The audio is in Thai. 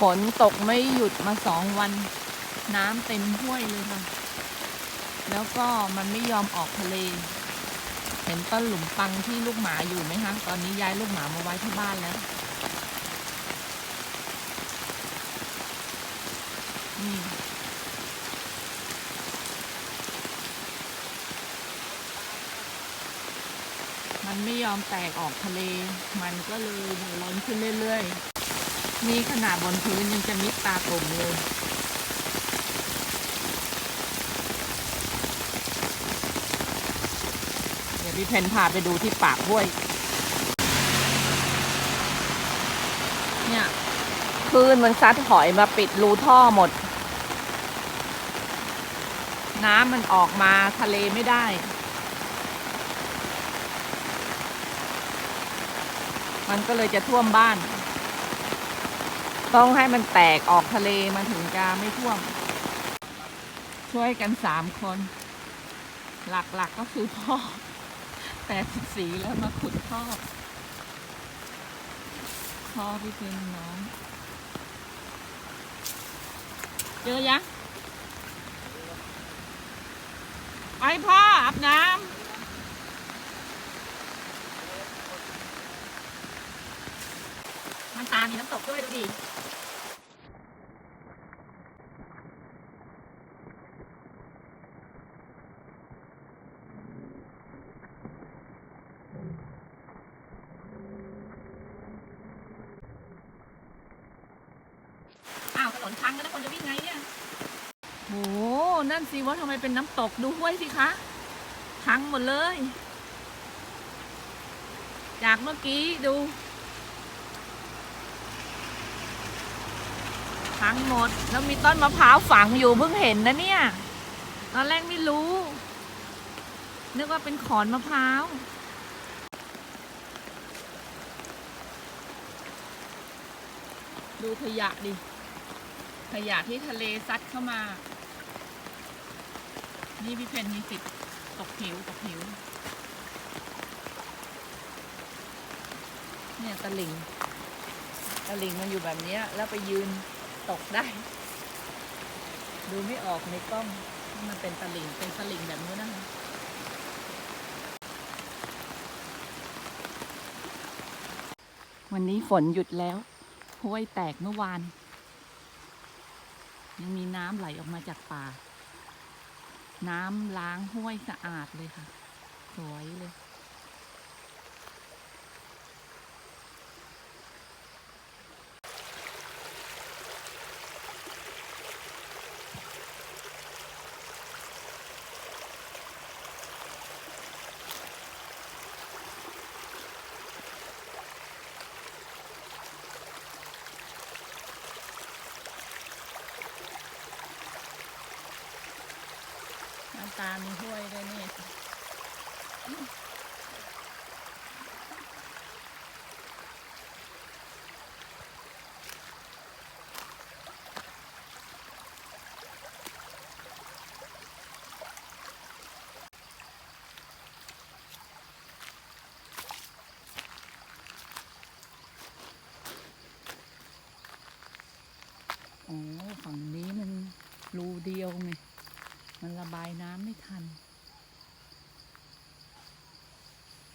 ฝนตกไม่หยุดมาสองวัน น้ำเต็มห้วยเลยค่ะ แล้วก็มันไม่ยอมออกทะเล เห็นต้นหลุมปังที่ลูกหมาอยู่ไหมคะ ตอนนี้ย้ายลูกหมามาไว้ที่บ้านแล้ว นี่มันไม่ยอมแตกออกทะเล มันก็เลยเดือดร้อนขึ้นเรื่อยๆ นี่ขนาดบนพื้นยังจะมิดตากลมเลยเดี๋ยวพี่เพนพาไปดูที่ปากห้วย เนี่ยคลื่นมันซัดหอยมาปิดรูท่อหมด น้ำมันออกมาทะเลไม่ได้มันก็เลยจะท่วมบ้าน ต้องให้มันแตกออกทะเลมันถึงจะไม่ท่วม ช่วยกันสามคน หลักๆก็คือพ่อแปดสิบสีแล้วมาขุดท่อพ่อพี่เป็นน้องเจอยังไอพ่ออาบน้ำมันตามีน้ำตกด้วยดูดิ อ้าวถนนพังแล้วนะคนจะวิ่งไงเนี่ยโห นั่นสิว่าทำไมเป็นน้ำตกดูห้วยสิคะพังหมดเลย จากเมื่อกี้ดูพังหมด แล้วมีต้นมะพร้าวฝังอยู่เพิ่งเห็นนะเนี่ย ตอนแรกไม่รู้ นึกว่าเป็นขอนมะพร้าวดูขยะดิ ขยะที่ทะเลซัดเข้ามา นี่พี่เพนมีสิทธิ์ตกหิวตกหิว เนี่ยตะลิงตะลิงมันอยู่แบบนี้แล้วไปยืนตกได้ ดูไม่ออกในกล้องมันเป็นตะลิงเป็นตะลิงแบบนี้นะคะวันนี้ฝนหยุดแล้วห้วยแตกเมื่อวาน ยังมีน้ำไหลออกมาจากป่า น้ำล้างห้วยสะอาดเลยค่ะ สวยเลย น้ำตามีห้วยด้วยนี่โอ้ฝั่งนี้มันรูเดียวไง มันระบายน้ำไม่ทัน